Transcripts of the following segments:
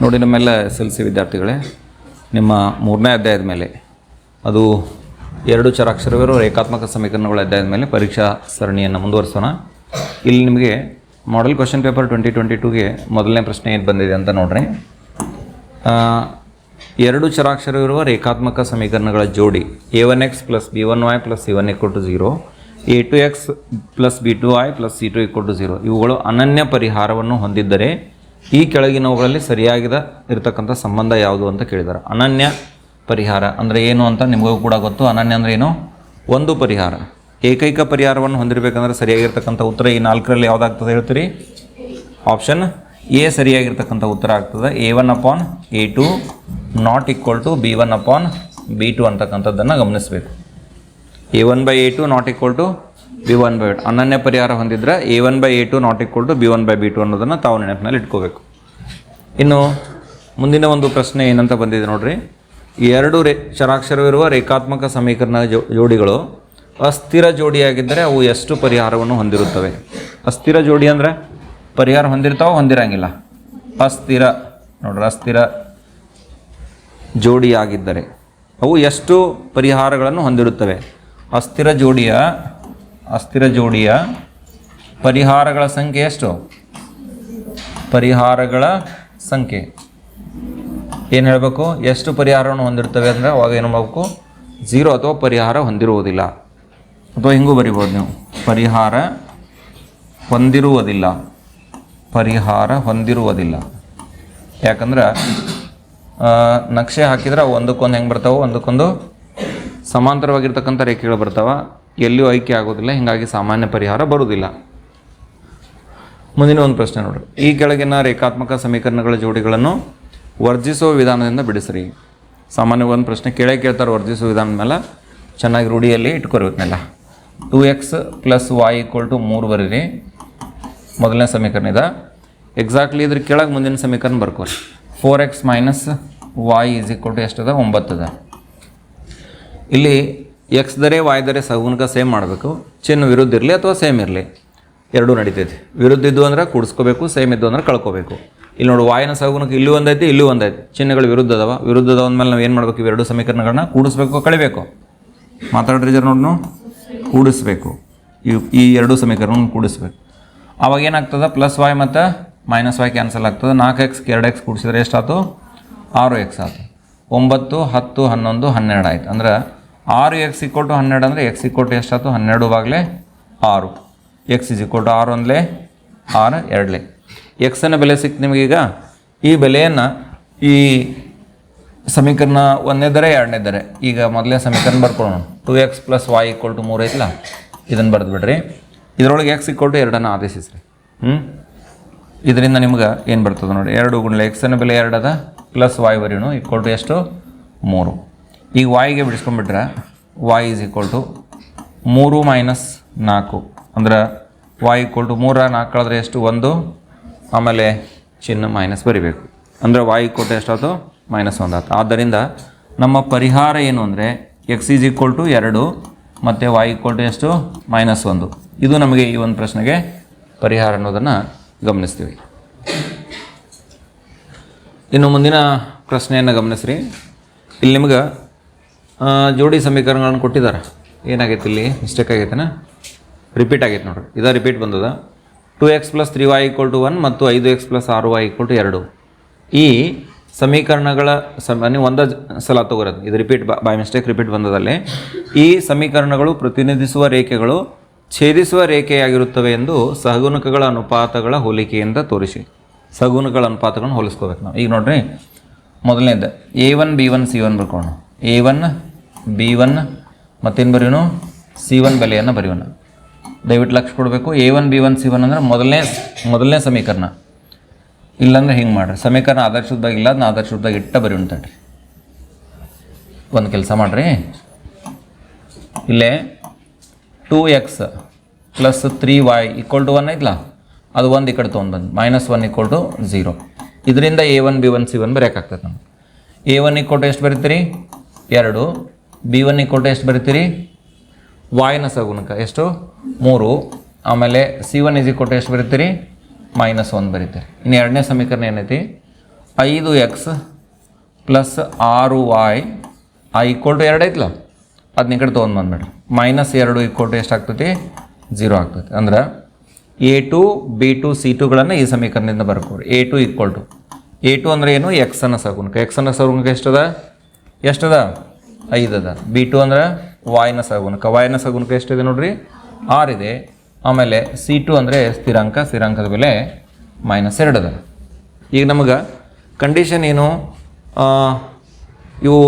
ನೋಡಿ ನಮ್ಮೆಲ್ಲ S L C ವಿದ್ಯಾರ್ಥಿಗಳೇ, ನಿಮ್ಮ ಮೂರನೇ ಅಧ್ಯಾಯದ ಮೇಲೆ, ಅದು ಎರಡು ಚರಾಕ್ಷರವಿರೋ ರೇಖಾತ್ಮಕ ಸಮೀಕರಣಗಳ ಅಧ್ಯಾಯದ ಮೇಲೆ ಪರೀಕ್ಷಾ ಸರಣಿಯನ್ನು ಮುಂದುವರಿಸೋಣ. ಇಲ್ಲಿ ನಿಮಗೆ model question paper twenty twenty ಟೂಗೆ ಮೊದಲನೇ ಪ್ರಶ್ನೆ ಏನು ಬಂದಿದೆ ಅಂತ ನೋಡ್ರಿ. ಎರಡು ಚರಾಕ್ಷರವಿರುವ ರೇಖಾತ್ಮಕ ಸಮೀಕರಣಗಳ ಜೋಡಿ A one X plus B one Y plus C one equal to zero A two X plus B two Y plus C two equal to zero ಇವುಗಳು ಅನನ್ಯ ಪರಿಹಾರವನ್ನು ಹೊಂದಿದ್ದರೆ ಈ ಕೆಳಗಿನವುಗಳಲ್ಲಿ ಸರಿಯಾಗಿದ ಇರತಕ್ಕಂಥ ಸಂಬಂಧ ಯಾವುದು ಅಂತ ಕೇಳಿದ್ದಾರೆ ಅನನ್ಯ ಪರಿಹಾರ ಅಂದರೆ ಏನು ಅಂತ ನಿಮಗೂ ಕೂಡ ಗೊತ್ತು. ಅನನ್ಯ ಅಂದರೆ ಏನು? ಒಂದು ಪರಿಹಾರ. ಏಕೈಕ ಪರಿಹಾರವನ್ನು ಹೊಂದಿರಬೇಕಂದ್ರೆ ಸರಿಯಾಗಿರ್ತಕ್ಕಂಥ ಉತ್ತರ ಈ ನಾಲ್ಕರಲ್ಲಿ ಯಾವುದಾಗ್ತದೆ ಹೇಳ್ತೀರಿ? ಆಪ್ಷನ್ ಎ ಸರಿಯಾಗಿರ್ತಕ್ಕಂಥ ಉತ್ತರ ಆಗ್ತದೆ. A one upon A two not equal to B one upon B two ಅಂತಕ್ಕಂಥದ್ದನ್ನು ಗಮನಿಸಬೇಕು. A one by A two not equal to B one by ಅನನ್ಯ ಪರಿಹಾರ ಹೊಂದಿದ್ರೆ A one by A two not equal to B one by B two ಅನ್ನೋದನ್ನು ತಾವು ನೆನಪಿನಲ್ಲಿ ಇಟ್ಕೋಬೇಕು. ಇನ್ನು ಮುಂದಿನ ಒಂದು ಪ್ರಶ್ನೆ ಏನಂತ ಬಂದಿದೆ ನೋಡ್ರಿ. ಎರಡು ರೇ ಚರಾಕ್ಷರವಿರುವ ರೇಖಾತ್ಮಕ ಸಮೀಕರಣ ಜೋಡಿಗಳು ಅಸ್ಥಿರ ಜೋಡಿಯಾಗಿದ್ದರೆ ಅವು ಎಷ್ಟು ಪರಿಹಾರವನ್ನು ಹೊಂದಿರುತ್ತವೆ? ಅಸ್ಥಿರ ಜೋಡಿ ಅಂದರೆ ಪರಿಹಾರ ಹೊಂದಿರ್ತಾವ ಹೊಂದಿರಂಗಿಲ್ಲ. ಅಸ್ಥಿರ, ನೋಡ್ರಿ, ಅಸ್ಥಿರ ಜೋಡಿಯಾಗಿದ್ದರೆ ಅವು ಎಷ್ಟು ಪರಿಹಾರಗಳನ್ನು ಹೊಂದಿರುತ್ತವೆ? ಅಸ್ಥಿರ ಜೋಡಿಯ ಅಸ್ಥಿರ ಜೋಡಿಯ ಪರಿಹಾರಗಳ ಸಂಖ್ಯೆ ಎಷ್ಟು? ಪರಿಹಾರಗಳ ಸಂಖ್ಯೆ. ಏನು ಹೇಳಬೇಕು? ಎಷ್ಟು ಪರಿಹಾರವನ್ನು ಹೊಂದಿರ್ತವೆ ಅಂದರೆ ಅವಾಗ ಏನು ಮಾಡಬೇಕು? ಝೀರೋ ಅಥವಾ ಪರಿಹಾರ ಹೊಂದಿರುವುದಿಲ್ಲ. ಅಥವಾ ಹಿಂಗೂ ಬರಿಬೋದು ನೀವು? ಪರಿಹಾರ ಹೊಂದಿರುವುದಿಲ್ಲ. ಪರಿಹಾರ ಹೊಂದಿರುವುದಿಲ್ಲ. ಯಾಕಂದ್ರೆ ನಕ್ಷೆ ಹಾಕಿದ್ರೆ ಒಂದಕ್ಕೊಂದು ಹೆಂಗೆ ಬರ್ತಾವೆ ಒಂದಕ್ಕೊಂದು ಸಮಾಂತರವಾಗಿರ್ತಕ್ಕಂಥ ರೇಖೆಗಳು ಬರ್ತಾವೆ. ಎಲ್ಲಿಯೂ ಆಯ್ಕೆ ಆಗೋದಿಲ್ಲ, ಹೀಗಾಗಿ ಸಾಮಾನ್ಯ ಪರಿಹಾರ ಬರುವುದಿಲ್ಲ. ಮುಂದಿನ ಒಂದು ಪ್ರಶ್ನೆ ನೋಡಿ. ಈ ಕೆಳಗಿನ ರೇಖಾತ್ಮಕ ಸಮೀಕರಣಗಳ ಜೋಡಿಗಳನ್ನು ವರ್ಜಿಸುವ ವಿಧಾನದಿಂದ ಬಿಡಿಸ್ರಿ. ಸಾಮಾನ್ಯ ಒಂದು ಪ್ರಶ್ನೆ ಕೇಳೇ ಕೇಳ್ತಾರೆ, ವರ್ಜಿಸುವ ವಿಧಾನದ ಮೇಲೆ. ಚೆನ್ನಾಗಿ ರೂಢಿಯಲ್ಲಿ ಇಟ್ಕೊರಿ two two X plus Y equal to ಮೂರು ಬರೀರಿ. ಮೊದಲನೇ ಸಮೀಕರಣ ಇದೆ. ಎಕ್ಸಾಕ್ಟ್ಲಿ ಇದ್ರ ಕೆಳಗೆ ಮುಂದಿನ ಸಮೀಕರಣ ಬರ್ಕೋರಿ. Four X minus Y is equal to ಎಷ್ಟದ ಒಂಬತ್ತದ ಇಲ್ಲಿ ಎಕ್ಸ್ ದರೆ ವಾಯ್ ದರೆ ಸಗುಣಕ ಸೇಮ್ ಮಾಡಬೇಕು. ಚಿನ್ನ ವಿರುದ್ಧ ಇರಲಿ ಅಥವಾ ಸೇಮ್ ಇರಲಿ. ಎರಡೂ ನಡೀತೈತಿ. ವಿರುದ್ಧ ಇದ್ದು ಅಂದ್ರೆ ಕೂಡಿಸ್ಕೋಬೇಕು ಸೇಮ್ ಇದ್ದು ಅಂದ್ರೆ ಕಳ್ಕೋಬೇಕು. ಇಲ್ಲಿ ನೋಡಿ ವಾಯನ ಸಗುಣಕ್ಕೆ ಇಲ್ಲೂ ಒಂದೈತಿ ಇಲ್ಲೂ ಒಂದೈತಿ. ಚಿಹ್ನೆಗಳು ವಿರುದ್ಧ ಅದಾವ. ವಿರುದ್ಧ ಅದ ಅಂದಮೇಲೆ ನಾವು ಏನು ಮಾಡಬೇಕು? ಇವೆರಡು ಸಮೀಕರಣಗಳನ್ನ ಕೂಡಿಸ್ಬೇಕು, ಕಳಿಬೇಕು. ಮಾತಾಡ್ರಿ ಜರ್ ನೋಡ್ನು? ಕೂಡಿಸ್ಬೇಕು. ಇವು ಈ ಎರಡು ಸಮೀಕರಣವನ್ನು ಕೂಡಿಸ್ಬೇಕು. ಅವಾಗ ಏನಾಗ್ತದೆ? ಪ್ಲಸ್ ವಾಯ್ ಮತ್ತು ಮೈನಸ್ ವಾಯ್ ಕ್ಯಾನ್ಸಲ್ ಆಗ್ತದೆ. ನಾಲ್ಕು ಎಕ್ಸ್ ಎರಡು ಎಕ್ಸ್ ಕೂಡಿಸಿದ್ರೆ ಎಷ್ಟಾಯ್ತು ಆರು ಎಕ್ಸ್ ಆಯ್ತು ಒಂಬತ್ತು, ಹತ್ತು, ಹನ್ನೊಂದು, ಹನ್ನೆರಡು ಆಯ್ತು. ಅಂದ್ರೆ ಆರು ಎಕ್ಸ್ ಇಕ್ವಲ್ ಟು ಹನ್ನೆರಡು ಅಂದರೆ ಎಕ್ಸ್ ಇಕ್ವಲ್ ಟು ಎಷ್ಟಾಯ್ತು? ಹನ್ನೆರಡು ಬಾಗಲೇ ಆರು. ಎಕ್ಸ್ ಇಸ್ ಇಕ್ವಲ್ ಟು ಆರು ಒಂದಲೇ ಆರು, ಎರಡಲೇ. ಎಕ್ಸನ್ನ ಬೆಲೆ ಸಿಕ್ತು ನಿಮಗೀಗ ಈ ಬೆಲೆಯನ್ನು ಈ ಸಮೀಕರಣ ಒಂದನೇ ದರ, ಎರಡನೇ ದರ. ಈಗ ಮೊದಲನೇ ಸಮೀಕರಣ ಬರ್ಕೊಳ್ಳೋಣ. Two X plus Y equal to ಮೂರು ಐತಲ್ಲ ಇದನ್ನು ಬರೆದು ಬಿಡ್ರಿ ಇದರೊಳಗೆ ಎಕ್ಸ್ ಈಕ್ವಲ್ ಟು ಎರಡನ್ನು ಆದೇಶಿಸ್ರಿ. ಹ್ಞೂ ಇದರಿಂದ ನಿಮ್ಗೆ ಏನು ಬರ್ತದೆ ನೋಡಿ? ಎರಡು ಗುಂಡ್ಲೆ ಎಕ್ಸನ್ನು ಬೆಲೆ ಎರಡದ? ಪ್ಲಸ್ ವಾಯ್ ಬರೀನು ಇಕ್ವಲ್ ಟು ಎಷ್ಟು? ಮೂರು. ಈಗ ವಾಯಿಗೆ ಬಿಡಿಸ್ಕೊಂಡ್ಬಿಟ್ರೆ ವಾಯ್ ಈಸ್ ಈಕ್ವಲ್ ಟು ಮೂರು ಮೈನಸ್ ನಾಲ್ಕು. ಅಂದ್ರೆ ವಾಯ್ ಈಕ್ವಲ್ ಟು ಮೂರ, ನಾಲ್ಕು ಕಳೆದ್ರೆ ಎಷ್ಟು? ಒಂದು. ಆಮೇಲೆ ಚಿನ್ನ ಮೈನಸ್ ಬರಿಬೇಕು. ಅಂದರೆ ವಾಯ್ ಟು ಎಷ್ಟಾಯ್ತು ಮೈನಸ್ ಒಂದು ಆಯ್ತು. ಆದ್ದರಿಂದ ನಮ್ಮ ಪರಿಹಾರ ಏನು ಅಂದರೆ ಎಕ್ಸ್ ಈಸ್ ಈಕ್ವಲ್ ಟು ಎರಡು ಮತ್ತು ವಾಯ್ ಈಕ್ವಲ್ ಟು ಎಷ್ಟು? ಮೈನಸ್ ಒಂದು. ಇದು ನಮಗೆ ಈ ಒಂದು ಪ್ರಶ್ನೆಗೆ ಪರಿಹಾರ ಅನ್ನೋದನ್ನು ಗಮನಿಸ್ತೀವಿ. ಇನ್ನು ಮುಂದಿನ ಪ್ರಶ್ನೆಯನ್ನು ಗಮನಿಸ್ರಿ. ಇಲ್ಲಿ ನಿಮ್ಗೆ ಜೋಡಿ ಸಮೀಕರಣಗಳನ್ನು ಕೊಟ್ಟಿದ್ದಾರೆ. ಏನಾಗೈತೆ ಇಲ್ಲಿ? ಮಿಸ್ಟೇಕ್ ಆಗೈತೆನ? ರಿಪೀಟ್ ಆಗೈತೆ ನೋಡ್ರಿ. ಇದು ರಿಪೀಟ್ ಬಂದದ. Two X plus three Y equal to one ಮತ್ತು ಐದು ಎಕ್ಸ್ ಪ್ಲಸ್ ಆರು ವೈ ಈಕ್ವಲ್ ಟು ಎರಡು ಈ ಸಮೀಕರಣಗಳ ಸಮ ನೀವು ಒಂದೇ ಸಲ ತಗೋರೋದು ಇದು ರಿಪೀಟ್ ಬೈ ಮಿಸ್ಟೇಕ್ ರಿಪೀಟ್ ಬಂದದಲ್ಲಿ. ಈ ಸಮೀಕರಣಗಳು ಪ್ರತಿನಿಧಿಸುವ ರೇಖೆಗಳು ಛೇದಿಸುವ ರೇಖೆಯಾಗಿರುತ್ತವೆ ಎಂದು ಸಹಗುಣಕಗಳ ಅನುಪಾತಗಳ ಹೋಲಿಕೆಯಿಂದ ತೋರಿಸಿ. ಸಹಗುಣಕಗಳ ಅನುಪಾತಗಳನ್ನು ಹೋಲಿಸ್ಕೋಬೇಕು ನಾವು. ಈಗ ನೋಡ್ರಿ. ಮೊದಲನೇದು A one B one C one ಬರ್ಕೊಳ್ಳೋಣ A one B one ಮತ್ತೇನು ಬರೆಯೋಣ ಸಿ ಒನ್ ಬೆಲೆಯನ್ನು ಬರೆಯೋಣ ದಯವಿಟ್ಟು ಲಕ್ಷ ಕೊಡಬೇಕು. A one B one C one ಅಂದರೆ ಮೊದಲನೇ ಮೊದಲನೇ ಸಮೀಕರಣ. ಇಲ್ಲಾಂದ್ರೆ ಹಿಂಗೆ ಮಾಡ್ರಿ. ಸಮೀಕರಣ ಆದರ್ಶದಾಗ ಇಲ್ಲ ಅದನ್ನ ಆದರ್ಶದಾಗ ಇಟ್ಟ ಬರೀ ತಡ್ರಿ. ಒಂದು ಕೆಲಸ ಮಾಡಿರಿ. ಇಲ್ಲೇ two X plus three Y equal to one ಐತ್ಲ? ಅದು ಒಂದು ಈ ಕಡೆ ತೊಗೊಂಡ್ಬಂದು minus one equal to zero ಇದರಿಂದ A one B one C one ಬರೆಯೋಕ್ಕಾಗ್ತದೆ ನಮ್ಗೆ. ಎ ಒನ್ ಈಕ್ವಲ್ ಟು ಎಷ್ಟು ಬರೀತೀರಿ? ಎರಡು. ಬಿ ಒನ್ ಟು ಎಷ್ಟು ಬರೀತೀರಿ? ವಾಯ್ನ ಸಗುಣಕ ಎಷ್ಟು? ಮೂರು. ಆಮೇಲೆ ಸಿ ಒನ್ ಇಸ್ ಟು ಎಷ್ಟು ಬರೀತೀರಿ? Minus one ಬರೀತೀರಿ. ಇನ್ನು ಎರಡನೇ ಸಮೀಕರಣ ಏನೈತಿ? ಐದು ಎಕ್ಸ್ ಪ್ಲಸ್ ಆರು ವಾಯ್ ಆ ಈಕ್ವಲ್ ಟು ಎರಡು ಐತಲ್ಲ ಅದನ್ನ ಈ ಕಡೆ ತೊಗೊಂಡು ಮೇಡಮ್ ಮೈನಸ್ ಎರಡು ಈಕ್ವಲ್ ಟು ಎಷ್ಟಾಗ್ತೈತಿ ಜೀರೋ ಆಗ್ತೈತಿ. ಅಂದ್ರೆ a two, b two, c ಟುಗಳನ್ನು ಈ ಸಮೀಕರಣದಿಂದ ಬರ್ಕೊಡ್ರಿ. A two equal to a two ಅಂದರೆ ಏನು? ಎಕ್ಸ್ ಸಗುಣಕ. ಎಕ್ಸ್ ಸಗುಣಕ ಎಷ್ಟದ? ಎಷ್ಟದ? ಐದು ಅದ ಬಿ ಟು ಅಂದ್ರೆ ವಾಯ್ನ ಸಗುಣಕ ವಾಯ್ನ ಸಗುಣಕ ಎಷ್ಟಿದೆ ನೋಡ್ರಿ? ಆರ್ ಇದೆ ಆಮೇಲೆ ಸಿ ಟು ಅಂದರೆ ಸ್ಥಿರಾಂಕ, ಸ್ಥಿರಾಂಕದ ಬೆಲೆ ಮೈನಸ್ ಎರಡು ಅದ ಈಗ ನಮಗೆ ಕಂಡೀಷನ್ ಏನು? ಇವು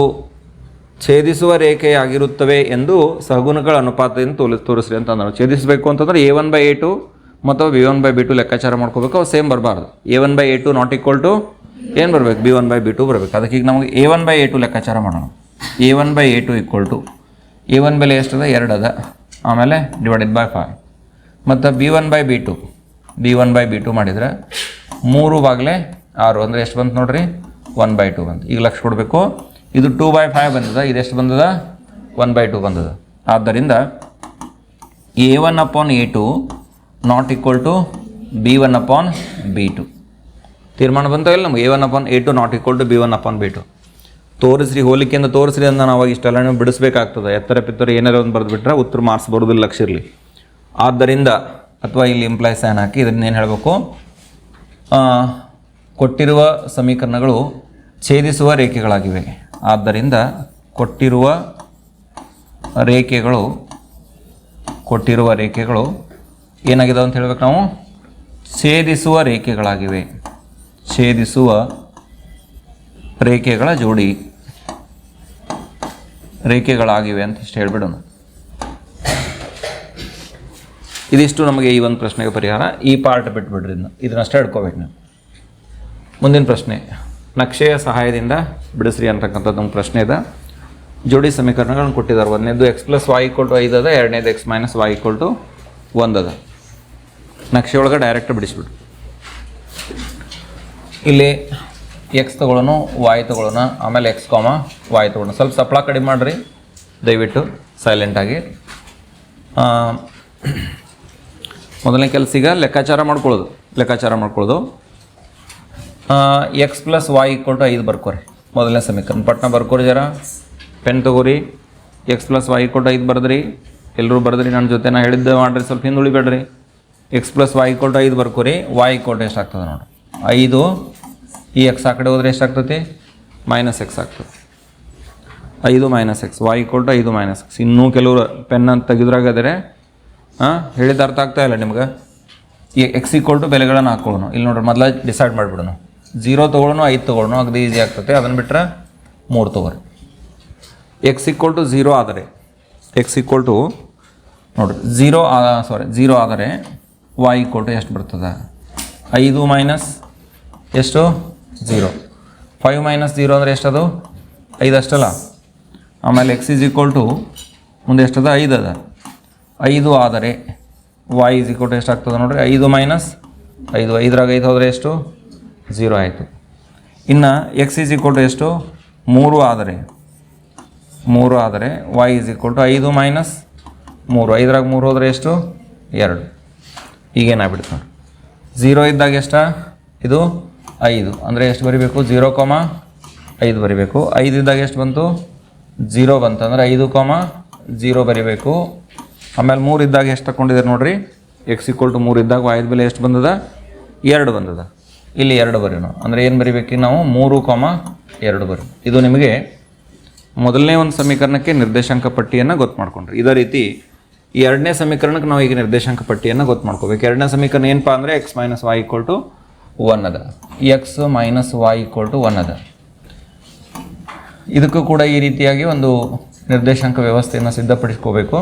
ಛೇದಿಸುವ ರೇಖೆಯಾಗಿರುತ್ತವೆ ಎಂದು ಸಗುಣಗಳ ಅನುಪಾತದಿಂದ ತೋಲಿ, ತೋರಿಸ್ರಿ ಅಂತ ಅಂದರು. ಛೇದಿಸಬೇಕು ಅಂತಂದ್ರೆ A one by A two ಮತ್ತು B one by B two ಲೆಕ್ಕಾಚಾರ ಮಾಡ್ಕೋಬೇಕು. ಅವು ಸೇಮ್ ಬರಬಾರ್ದು. A one by A two not equal to ಏನು ಬರಬೇಕು? B one by B two ಬರಬೇಕು. ಅದಕ್ಕೆ ಈಗ ನಮಗೆ A one by A two ಲೆಕ್ಕಾಚಾರ ಮಾಡೋಣ. A one by A two equal to. A one ಬೆಲೆ ಎಷ್ಟದ ಎರಡು ಅದ. ಆಮೇಲೆ ಡಿವೈಡೆಡ್ ಬೈ ಫೈವ್ ಮತ್ತು B one by B two. B one by B two ಮಾಡಿದ್ರೆ ಮೂರು ಬಾಗ್ಲೆ ಆರು. ಅಂದರೆ ಎಷ್ಟು ಬಂತು ನೋಡ್ರಿ? ಒನ್ ಬೈ ಟು ಬಂತು. ಈಗ ಲಕ್ಷ ಕೊಡಬೇಕು. ಇದು ಟೂ ಬೈ ಫೈವ್ ಬಂದದ. ಇದೆಷ್ಟು ಬಂದದ? ಒನ್ ಬೈ ಟು ಬಂದದ. ಆದ್ದರಿಂದ a one upon a two not equal to b one upon b two. ತೀರ್ಮಾನ ಬಂತ ಇಲ್ಲ ನಮಗೆ a one upon a two not equal to b one upon b two ತೋರಿಸ್ರಿ, ಹೋಲಿಕೆಯಿಂದ ತೋರಿಸ್ರಿ ಅಂತ ನಾವು ಇಷ್ಟೆಲ್ಲ ನೀವು ಬಿಡಿಸ್ಬೇಕಾಗ್ತದೆ. ಎತ್ತರ ಪಿತ್ತರ ಏನಾರು ಒಂದು ಬರೆದುಬಿಟ್ರೆ ಉತ್ತರ ಮಾರ್ಕ್ಸ್ ಬರೋದಿಲ್ಲ ಲಕ್ಷ ಇರಲಿ. ಆದ್ದರಿಂದ, ಅಥವಾ ಇಲ್ಲಿ ಇಂಪ್ಲಾಯ್ಸ್ ಸೈನ್ ಹಾಕಿ ಇದನ್ನೇನು ಹೇಳಬೇಕು? ಕೊಟ್ಟಿರುವ ಸಮೀಕರಣಗಳು ಛೇದಿಸುವ ರೇಖೆಗಳಾಗಿವೆ. ಆದ್ದರಿಂದ ಕೊಟ್ಟಿರುವ ರೇಖೆಗಳು ಕೊಟ್ಟಿರುವ ರೇಖೆಗಳು ಏನಾಗಿದಾವೆ ಅಂತ ಹೇಳ್ಬೇಕು ನಾವು? ಛೇದಿಸುವ ರೇಖೆಗಳಾಗಿವೆ. ಛೇದಿಸುವ ರೇಖೆಗಳ ಜೋಡಿ ರೇಖೆಗಳಾಗಿವೆ ಅಂತ ಇಷ್ಟು ಹೇಳ್ಬಿಡೋಣ. ಇದಿಷ್ಟು ನಮಗೆ ಈ ಒಂದು ಪ್ರಶ್ನೆಗೆ ಪರಿಹಾರ. ಈ ಪಾರ್ಟ್ ಬಿಟ್ಬಿಡ್ರಿ ಇದನ್ನ ಇದನ್ನಷ್ಟೇ ಹಿಡ್ಕೋಬೇಕು ನೀವು. ಮುಂದಿನ ಪ್ರಶ್ನೆ. ನಕ್ಷೆಯ ಸಹಾಯದಿಂದ ಬಿಡಿಸ್ರಿ ಅಂತಕ್ಕಂಥದ್ದು ನಮ್ಮ ಪ್ರಶ್ನೆ ಇದೆ. ಜೋಡಿ ಸಮೀಕರಣಗಳನ್ನು ಕೊಟ್ಟಿದ್ದಾರೆ. ಒಂದನೇದು x plus y equal to ಐದು ಅದ, ಎರಡನೇದು x minus y equal to ಒಂದು ಅದ. ನಕ್ಷೆ ಒಳಗೆ ಡೈರೆಕ್ಟ್ ಬಿಡಿಸ್ಬಿಡು. ಇಲ್ಲಿ ಎಕ್ಸ್ ತಗೊಳ್ಳೋಣ ವಾಯ್ ತಗೊಳ್ಳೋಣ ಆಮೇಲೆ ಎಕ್ಸ್ ಕಾಮ ವಾಯ್ ತೊಗೊಳ್ಳೋಣ. ಸ್ವಲ್ಪ ಸಪ್ಳ ಕಡಿಮೆ ಮಾಡಿರಿ. ದಯವಿಟ್ಟು ಸೈಲೆಂಟಾಗಿ ಮೊದಲನೇ ಕೆಲಸ ಈಗ ಲೆಕ್ಕಾಚಾರ ಮಾಡ್ಕೊಳ್ಳೋದು. ಲೆಕ್ಕಾಚಾರ ಮಾಡ್ಕೊಳ್ಳೋದು. X plus y equal to ಐದು ಬರ್ಕೋರಿ. ಮೊದಲನೇ ಸಮೀಕರಣ. ಪಟ್ನ ಬರ್ಕೋರಿ ಜರ. ಪೆನ್ ತಗೋರಿ. X plus y equal to ಐದು ಬರೆದ್ರಿ. ಎಲ್ಲರೂ ಬರೆದ್ರಿ. ನನ್ನ ಜೊತೆ ನಾ ಹೇಳಿದ್ದೆ ಮಾಡಿರಿ. ಸ್ವಲ್ಪ ಹಿಂದುಳಿಬೇಡ್ರಿ. X plus y equal to ಐದು ಬರ್ಕೋರಿ. ವಾಯ್ ಈಕ್ವಲ್ ಟು ಎಷ್ಟು ಆಗ್ತದೆ ನೋಡಿ ಐದು, ಈ ಎಕ್ಸ್ ಆ ಕಡೆ ಹೋದರೆ ಎಷ್ಟಾಗ್ತೈತಿ ಮೈನಸ್ ಎಕ್ಸ್ ಆಗ್ತದೆ. ಐದು minus x y equal to ಐದು ಮೈನಸ್ ಎಕ್ಸ್ ಇನ್ನೂ ಕೆಲವರು ಪೆನ್ ಅಂತ ತೆಗೆದ್ರಾಗ ಅದರೆ ಹಾಂ ಹೇಳಿದ ಅರ್ಥ ಆಗ್ತಾ ಇಲ್ಲ ನಿಮ್ಗೆ? ಈ ಎಕ್ಸ್ ಈಕ್ವಲ್ ಟು ಬೆಲೆಗಳನ್ನು ಹಾಕೊಳ್ಳೋಣ. ಇಲ್ಲಿ ನೋಡ್ರಿ, ಮೊದಲ ಡಿಸೈಡ್ ಮಾಡಿಬಿಡೋಣ. ಜೀರೋ ತೊಗೊಳೋಣ ಐದು ತೊಗೊಳೋಣ ಅಗದಿ ಈಸಿ ಆಗ್ತದೆ. ಅದನ್ನು ಬಿಟ್ಟರೆ ಮೂರು ತೊಗೊಳ್ರಿ ಎಕ್ಸ್ ಈಕ್ವಲ್ ಟು ಝೀರೋ ಆದರೆ ಎಕ್ಸ್ ಈಕ್ವಲ್ ಟು ನೋಡಿರಿ ಝೀರೋ ಸಾರಿ ಝೀರೋ ಆದರೆ ವಾಯ್ ಈಕ್ವಲ್ ಟು ಎಷ್ಟು ಬರ್ತದೆ? ಐದು ಮೈನಸ್ ಎಷ್ಟು? ಝೀರೋ ಫೈವ್ ಮೈನಸ್ ಝೀರೋ ಅಂದರೆ ಎಷ್ಟದು? ಐದು ಅಷ್ಟಲ್ಲ? ಆಮೇಲೆ ಎಕ್ಸ್ ಈಸ್ ಈಕ್ವಲ್ ಟು ಮುಂದೆ ಎಷ್ಟದ? ಐದು ಅದ. ಐದು ಆದರೆ ವಾಯ್ ಈಸ್ ಈಕ್ವಲ್ ಟು ಎಷ್ಟಾಗ್ತದೆ ನೋಡ್ರಿ? ಐದು ಮೈನಸ್ ಐದು. ಐದರಾಗ ಐದು ಹೋದರೆ ಎಷ್ಟು? ಝೀರೋ ಆಯಿತು. ಇನ್ನು ಎಕ್ಸ್ ಈಸ್ ಈಕ್ವಲ್ ಟು ಎಷ್ಟು? ಮೂರು ಆದರೆ. ಮೂರು ಆದರೆ ವಾಯ್ ಈಸ್ ಈಕ್ವಲ್ ಟು ಐದು ಮೈನಸ್ ಮೂರು. ಐದರಾಗ ಮೂರು ಹೋದರೆ ಎಷ್ಟು? ಎರಡು. ಈಗೇನಾಗ್ಬಿಡ್ತು ಝೀರೋ ಇದ್ದಾಗ ಎಷ್ಟ? ಇದು ಐದು. ಅಂದರೆ ಎಷ್ಟು ಬರಿಬೇಕು? ಝೀರೋ ಕಾಮ ಐದು ಬರಿಬೇಕು. ಐದಿದ್ದಾಗ ಎಷ್ಟು ಬಂತು? ಜೀರೋ ಬಂತು. ಅಂದರೆ ಐದು ಕಾಮ ಝೀರೋ ಬರಿಬೇಕು. ಆಮೇಲೆ ಮೂರು ಇದ್ದಾಗ ಎಷ್ಟು ತಗೊಂಡಿದ್ದಾರೆ ನೋಡಿರಿ? ಎಕ್ಸ್ ಈಕ್ವಲ್ ಟು ಮೂರು ಇದ್ದಾಗ ವಾಯ್ದ ಬೆಲೆ ಎಷ್ಟು ಬಂದದ? ಎರಡು ಬಂದದ. ಇಲ್ಲಿ ಎರಡು ಬರೀ ನಾವು ಅಂದರೆ ಏನು ಬರಿಬೇಕು ನಾವು? ಮೂರು ಕಾಮ ಎರಡು ಬರಿ. ಇದು ನಿಮಗೆ ಮೊದಲನೇ ಒಂದು ಸಮೀಕರಣಕ್ಕೆ ನಿರ್ದೇಶಾಂಕ ಪಟ್ಟಿಯನ್ನು ಗೊತ್ತು ಮಾಡ್ಕೊಂಡ್ರಿ. ಇದೇ ರೀತಿ ಎರಡನೇ ಸಮೀಕರಣಕ್ಕೆ ನಾವು ಈಗ ನಿರ್ದೇಶಾಂಕ ಪಟ್ಟಿಯನ್ನು ಗೊತ್ತು ಮಾಡ್ಕೋಬೇಕು. ಎರಡನೇ ಸಮೀಕರಣ ಏನಪ್ಪ ಅಂದರೆ x minus y equal to one ಅದ x minus y equal to one ಅದ ಇದಕ್ಕೂ ಕೂಡ ಈ ರೀತಿಯಾಗಿ ಒಂದು ನಿರ್ದೇಶಾಂಕ ವ್ಯವಸ್ಥೆಯನ್ನು ಸಿದ್ಧಪಡಿಸ್ಕೋಬೇಕು.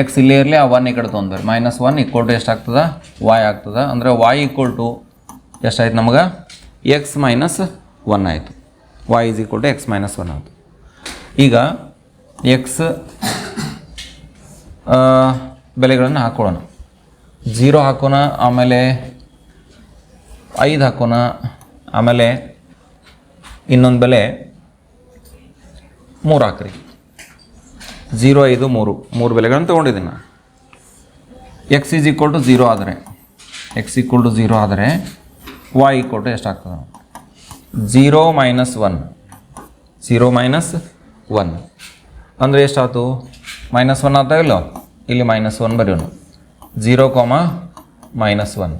ಎಕ್ಸ್ ಇಲ್ಲೇ ಇರಲಿ, ಆ ಒನ್ ಈ ಕಡೆ ತೊಗೊಂಡ್ಬರ್ರಿ. ಮೈನಸ್ ಒನ್ ಈಕ್ವಲ್ ಟು ಎಷ್ಟಾಗ್ತದ ವಾಯ್ ಆಗ್ತದ. ಅಂದರೆ ವಾಯ್ ಈಕ್ವಲ್ ಟು ಎಷ್ಟಾಯ್ತು ನಮಗೆ? ಎಕ್ಸ್ ಮೈನಸ್ ಒನ್ ಆಯಿತು. Y is equal to x minus one ಆಯಿತು. ಈಗ ಎಕ್ಸ್ ಬೆಲೆಗಳನ್ನು ಹಾಕೊಳ್ಳೋಣ. ಜೀರೋ ಹಾಕೋಣ, ಆಮೇಲೆ ಐದು ಹಾಕೋಣ. ಆಮೇಲೆ ಇನ್ನೊಂದು ಬೆಲೆ ಮೂರು ಹಾಕ್ರಿ. ಝೀರೋ ಐದು ಮೂರು. ಮೂರು ಬೆಲೆಗಳನ್ನು ತೊಗೊಂಡಿದ್ದೀನಿ x is equal to zero ಆದರೆ. ಎಕ್ಸ್ ಈಕ್ವಲ್ ಟು ಝೀರೋ ಆದರೆ ವೈ ಈಕ್ವಲ್ ಟು ಎಷ್ಟಾಗ್ತದೆ zero minus one zero minus one ಅಂದರೆ ಎಷ್ಟಾಯ್ತು? ಮೈನಸ್ ಒನ್ ಆಗ್ತಾ ಇಲ್ಲ? ಇಲ್ಲಿ ಮೈನಸ್ ಒನ್ ಬರೆಯೋಣ. ಝೀರೋ ಕಾಮ ಮೈನಸ್ ಒನ್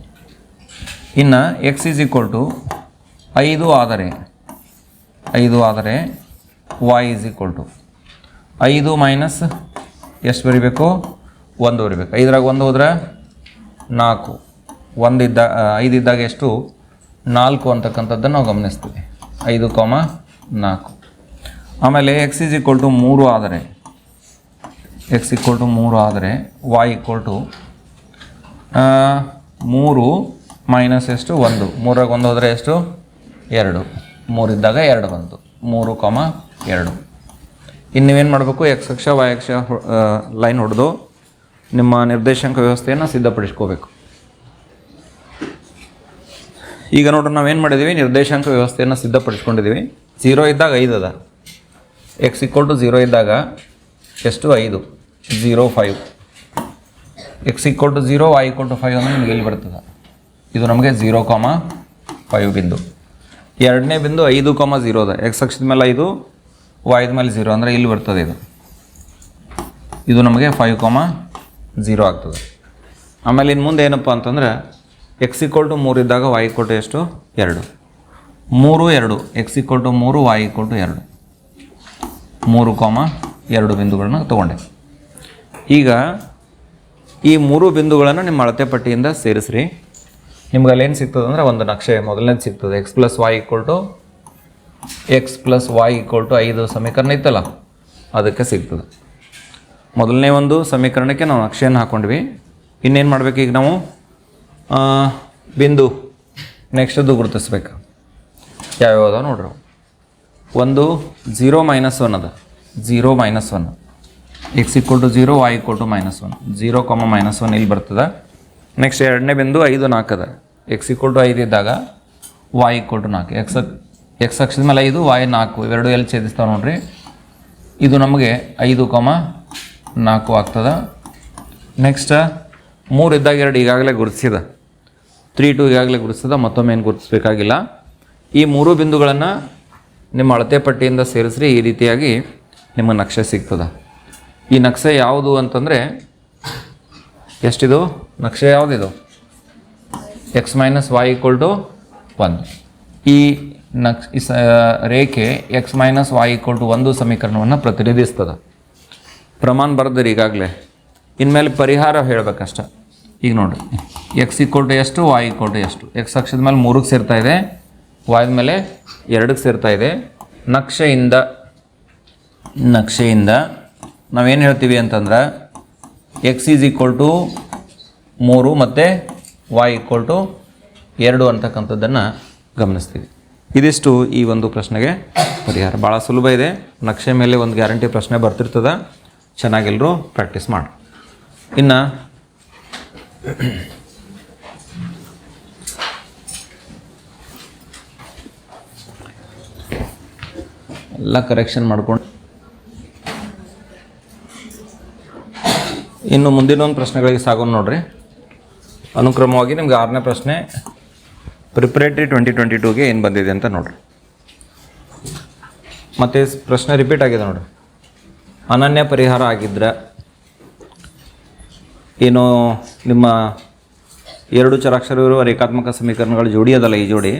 ಇನ್ನು ಎಕ್ಸ್ ಈಸ್ ಈಕ್ವಲ್ ಟು ಐದು ಆದರೆ ಐದು ಆದರೆ ವೈ ಈಸ್ ಈಕ್ವಲ್ ಟು ಐದು ಮೈನಸ್ ಎಷ್ಟು ಬರಿಬೇಕು? ಒಂದು ಬರಿಬೇಕು. ಐದರಾಗ ಒಂದು ಹೋದ್ರೆ ನಾಲ್ಕು. ಒಂದಿದ್ದ ಐದಿದ್ದಾಗ ಎಷ್ಟು? ನಾಲ್ಕು ಅಂತಕ್ಕಂಥದ್ದನ್ನು ನಾವು ಗಮನಿಸ್ತೀವಿ. ಐದು ಕಾಮ ನಾಲ್ಕು. ಆಮೇಲೆ ಎಕ್ಸ್ ಈಸ್ ಈಕ್ವಲ್ ಟು ಮೂರು ಆದರೆ ಎಕ್ಸ್ ಈಕ್ವಲ್ ಟು ಮೂರು ಆದರೆ ವಾಯ್ ಈಕ್ವಲ್ ಟು ಮೂರು ಮೈನಸ್ ಎಷ್ಟು? ಒಂದು. ಮೂರಾಗ ಒಂದು ಹೋದರೆ ಎಷ್ಟು? ಎರಡು. ಮೂರಿದ್ದಾಗ ಎರಡು ಬಂತು. ಮೂರು ಕಾಮ ಎರಡು. ಇನ್ನು ನೀವೇನು ಮಾಡಬೇಕು? ಎಕ್ಸ್ ಅಕ್ಷ ವೈ ಅಕ್ಷ ಲೈನ್ ಹೊಡೆದು ನಿಮ್ಮ ನಿರ್ದೇಶಾಂಕ ವ್ಯವಸ್ಥೆಯನ್ನು ಸಿದ್ಧಪಡಿಸ್ಕೋಬೇಕು. ಈಗ ನೋಡ್ರಿ, ನಾವೇನು ಮಾಡಿದ್ದೀವಿ ನಿರ್ದೇಶಾಂಕ ವ್ಯವಸ್ಥೆಯನ್ನು ಸಿದ್ಧಪಡಿಸ್ಕೊಂಡಿದ್ದೀವಿ ಝೀರೋ ಇದ್ದಾಗ ಐದು ಅದ. ಎಕ್ಸ್ ಇಕ್ವಲ್ ಟು ಝೀರೋ ಇದ್ದಾಗ ಎಷ್ಟು? ಐದು. Zero five x equal to zero y equal to five ಅಂದರೆ ನಿಮ್ಗೆ ಎಲ್ಲಿ ಬರ್ತದೆ? ಇದು ನಮಗೆ ಝೀರೋ ಕಾಮ ಫೈವ್ ಬಿಂದು. ಎರಡನೇ ಬಿಂದು ಐದು ಕಾಮ ಝೀರೋ ಅದ ಎಕ್ಸ್ ಅಕ್ಷದ ಮೇಲೆ ಐದು ವೈದ ಮೇಲೆ ಝೀರೋ ಅಂದರೆ ಇಲ್ಲಿ ಬರ್ತದೆ ಇದು. ಇದು ನಮಗೆ ಫೈವ್ ಕಾಮ ಝೀರೋ ಆಗ್ತದೆ. ಆಮೇಲೆ ಇನ್ನು ಮುಂದೆ ಏನಪ್ಪ ಅಂತಂದ್ರೆ ಎಕ್ಸ್ ಇಕ್ವಲ್ ಟು ಮೂರು ಇದ್ದಾಗ ವಾಯ್ ಇಕ್ವಲ್ ಟು ಎಷ್ಟು? ಎರಡು. ಮೂರು, ಎರಡು. ಎಕ್ಸ್ ಇಕ್ವಲ್ ಟು ಮೂರು ವಾಯ್ ಇಕ್ವಲ್ ಟು ಎರಡು. ಮೂರು ಕಾಮ ಎರಡು ಬಿಂದುಗಳನ್ನ ತೊಗೊಂಡೆ. ಈಗ ಈ ಮೂರು ಬಿಂದುಗಳನ್ನು ನಿಮ್ಮ ಅಳತೆ ಪಟ್ಟಿಯಿಂದ ಸೇರಿಸ್ರಿ. ನಿಮ್ಗೆ ಅಲ್ಲೇನು ಸಿಗ್ತದೆ ಅಂದರೆ ಒಂದು ನಕ್ಷೆ ಮೊದಲನೇದು ಸಿಗ್ತದೆ. X plus y equal to x plus y equal to ಐದು ಸಮೀಕರಣ ಇತ್ತಲ್ಲ, ಅದಕ್ಕೆ ಸಿಗ್ತದೆ. ಮೊದಲನೇ ಒಂದು ಸಮೀಕರಣಕ್ಕೆ ನಾವು ನಕ್ಷೆಯನ್ನು ಹಾಕ್ಕೊಂಡ್ವಿ ಇನ್ನೇನು ಮಾಡಬೇಕು ಈಗ ನಾವು? ಬಿಂದು ನೆಕ್ಸ್ಟದ್ದು ಗುರುತಿಸ್ಬೇಕು. ಯಾವ್ಯಾವ ನೋಡ್ರಿ. ಒಂದು ಝೀರೋ ಮೈನಸ್ ಒನ್ ಅದ. Zero minus one x equal to zero y equal to minus one zero comma minus one ಇಲ್ಲಿ ಬರ್ತದೆ. ನೆಕ್ಸ್ಟ್ ಎರಡನೇ ಬಿಂದು ಐದು ನಾಲ್ಕು ಅದ. ಎಕ್ಸ್ ಇಕ್ವಲ್ ಟು ಐದು ಇದ್ದಾಗ ವಾಯ್ ಇಕ್ವಲ್ ಟು ನಾಲ್ಕು. ಎಕ್ಸ್ ಎಕ್ಸ್ ಅಕ್ಷದ ಮೇಲೆ ಐದು ವಾಯ್ ನಾಲ್ಕು. ಇವೆರಡು ಎಲ್ಲಿ ಛೇದಿಸ್ತಾವೆ ನೋಡ್ರಿ? ಇದು ನಮಗೆ ಐದು ಕಮ ನಾಲ್ಕು ಆಗ್ತದೆ. ನೆಕ್ಸ್ಟ್ ಮೂರು ಇದ್ದಾಗ ಎರಡು ಈಗಾಗಲೇ ಗುರುತಿಸಿದ. ತ್ರೀ ಟು ಈಗಾಗಲೇ ಗುರುತಿಸಿದ, ಮತ್ತೊಮ್ಮೆ ಏನು ಗುರುತಿಸಬೇಕಾಗಿಲ್ಲ. ಈ ಮೂರು ಬಿಂದುಗಳನ್ನು ನಿಮ್ಮ ಅಳತೆ ಪಟ್ಟಿಯಿಂದ ಸೇರಿಸ್ರಿ, ಈ ರೀತಿಯಾಗಿ ನಿಮ್ಮ ನಕ್ಷೆ ಸಿಗ್ತದೆ. ಈ ನಕ್ಷೆ ಯಾವುದು ಅಂತಂದರೆ ಎಷ್ಟಿದು ನಕ್ಷೆ ಯಾವುದಿದು x minus y equal to one ಈ ನಕ್ಷ ರೇಖೆ x minus y equal to ಒಂದು ಸಮೀಕರಣವನ್ನು ಪ್ರತಿನಿಧಿಸ್ತದೆ. ಪ್ರಮಾಣ ಬರೆದ್ರಿ ಈಗಾಗಲೇ. ಇನ್ಮೇಲೆ ಪರಿಹಾರ ಹೇಳ್ಬೇಕಷ್ಟ. ಈಗ ನೋಡಿರಿ. ಎಕ್ಸ್ ಈಕ್ವಲ್ ಟು ಎಷ್ಟು ವೈ ಈಕ್ವಲ್ ಟು ಎಷ್ಟು? ಎಕ್ಸ್ ಅಕ್ಷದ ಮೇಲೆ ಮೂರಕ್ಕೆ ಸೇರ್ತಾ ಇದೆ. ವಾಯ್ದ ಮೇಲೆ ಎರಡಕ್ಕೆ ಸೇರ್ತಾ ಇದೆ. ನಕ್ಷೆಯಿಂದ ನಕ್ಷೆಯಿಂದ ನಾವೇನು ಹೇಳ್ತೀವಿ ಅಂತಂದ್ರೆ ಎಕ್ಸ್ ಈಸ್ ಈಕ್ವಲ್ ಟು ಮೂರು ಮತ್ತು ವಾಯ್ ಈಕ್ವಲ್ ಟು ಎರಡು ಅಂತಕ್ಕಂಥದ್ದನ್ನು ಗಮನಿಸ್ತೀವಿ. ಇದಿಷ್ಟು ಈ ಒಂದು ಪ್ರಶ್ನೆಗೆ ಪರಿಹಾರ. ಭಾಳ ಸುಲಭ ಇದೆ. ನಕ್ಷೆ ಮೇಲೆ ಒಂದು ಗ್ಯಾರಂಟಿ ಪ್ರಶ್ನೆ ಬರ್ತಿರ್ತದೆ. ಚೆನ್ನಾಗೆಲ್ಲರೂ ಪ್ರಾಕ್ಟೀಸ್ ಮಾಡಿ. ಇನ್ನು ಎಲ್ಲ ಕರೆಕ್ಷನ್ ಮಾಡ್ಕೊಂಡು ಇನ್ನು ಮುಂದಿನ ಒಂದು ಪ್ರಶ್ನೆಗಳಿಗೆ ಸಾಗೋಣ ನೋಡ್ರಿ. ಅನುಕ್ರಮವಾಗಿ ನಿಮ್ಗೆ ಆರನೇ ಪ್ರಶ್ನೆ ಪ್ರಿಪ್ರೇಟ್ರಿ ಟ್ವೆಂಟಿ ಟ್ವೆಂಟಿ ಟೂಗೆ ಏನು ಬಂದಿದೆ ಅಂತ ನೋಡ್ರಿ. ಮತ್ತೆ ಪ್ರಶ್ನೆ ರಿಪೀಟ್ ಆಗಿದೆ ನೋಡ್ರಿ. ಅನನ್ಯ ಪರಿಹಾರ ಆಗಿದ್ರೆ ಏನು ನಿಮ್ಮ ಎರಡು ಚರಾಕ್ಷರವಿರುವ ರೇಖಾತ್ಮಕ ಸಮೀಕರಣಗಳ ಜೋಡಿ ಅದಲ್ಲ ಈ ಜೋಡಿ.